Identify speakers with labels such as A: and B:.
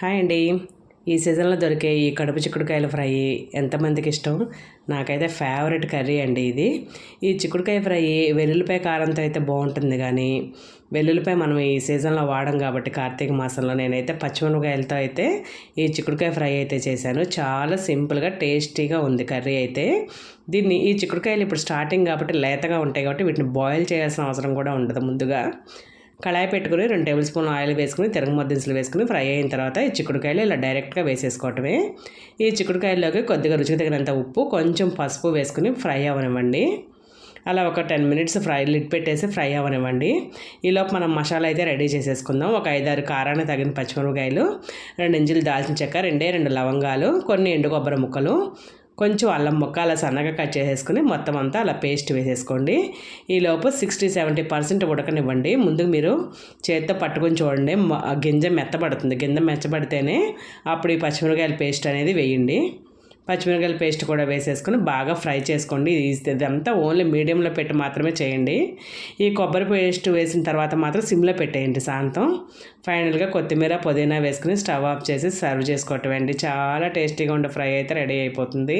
A: Hi అండి. ఈ సీజన్లో దొరికే ఈ కడుపు చిక్కుడుకాయల ఫ్రై ఎంతమందికి ఇష్టం? నాకైతే ఫేవరెట్ కర్రీ అండి ఇది. ఈ చిక్కుడుకాయ ఫ్రై వెల్లుల్లిపాయ కారంతో అయితే బాగుంటుంది కానీ వెల్లుల్లిపాయ మనం ఈ సీజన్లో వాడం కాబట్టి కార్తీక మాసంలో నేనైతే పచ్చిమిరపకాయలతో అయితే ఈ చిక్కుడుకాయ ఫ్రై అయితే చేశాను. చాలా సింపుల్గా టేస్టీగా ఉంది కర్రీ అయితే. దీన్ని ఈ చిక్కుడుకాయలు ఇప్పుడు స్టార్టింగ్ కాబట్టి లేతగా ఉంటాయి కాబట్టి వీటిని బాయిల్ చేయాల్సిన అవసరం కూడా ఉండదు ముందుగా. కళాయి పెట్టుకుని రెండు టేబుల్ స్పూన్ ఆయిల్ వేసుకుని తిరగమద్దించులు వేసుకుని ఫ్రై అయిన తర్వాత ఈ చిక్కుడుకాయలు ఇలా డైరెక్ట్గా వేసేసుకోవటమే. ఈ చిక్కుడుకాయల్లోకి కొద్దిగా రుచికి తగినంత ఉప్పు కొంచెం పసుపు వేసుకుని ఫ్రై అవ్వనివ్వండి. అలా ఒక టెన్ మినిట్స్ ఫ్రై లిడ్ పెట్టేసి ఫ్రై అవ్వనివ్వండి. ఈలోపు మనం మసాలా అయితే రెడీ చేసేసుకుందాం. ఒక ఐదారు కారాన్ని తగిన పచ్చిమిరపకాయలు రెండు ఇంచులు దాల్చిన చెక్క రెండే రెండు లవంగాలు కొన్ని ఎండు కొబ్బరి ముక్కలు కొంచెం అల్లం ముక్క అలా సన్నగా కట్ చేసేసుకుని మొత్తం అంతా అలా పేస్ట్ వేసేసుకోండి. ఈలోపు సిక్స్టీ సెవెంటీ పర్సెంట్ ఉడకనివ్వండి. ముందు మీరు చేత్తో పట్టుకొని చూడండి. గింజ మెత్తబడుతుంది. గింజ మెచ్చబడితేనే అప్పుడు ఈ పచ్చిమిరకాయల పేస్ట్ అనేది వేయండి. పచ్చిమిరకాయల పేస్ట్ కూడా వేసేసుకొని బాగా ఫ్రై చేసుకోండి. ఇదంతా ఓన్లీ మీడియంలో పెట్టి మాత్రమే చేయండి. ఈ కొబ్బరి పేస్ట్ వేసిన తర్వాత మాత్రం సిమ్లో పెట్టేయండి సాయంత్రం ఫైనల్గా కొత్తిమీర పుదీనా వేసుకుని స్టవ్ ఆఫ్ చేసి సర్వ్ చేసుకోవటం అండి. చాలా టేస్టీగా ఉండే ఫ్రై అయితే రెడీ అయిపోతుంది.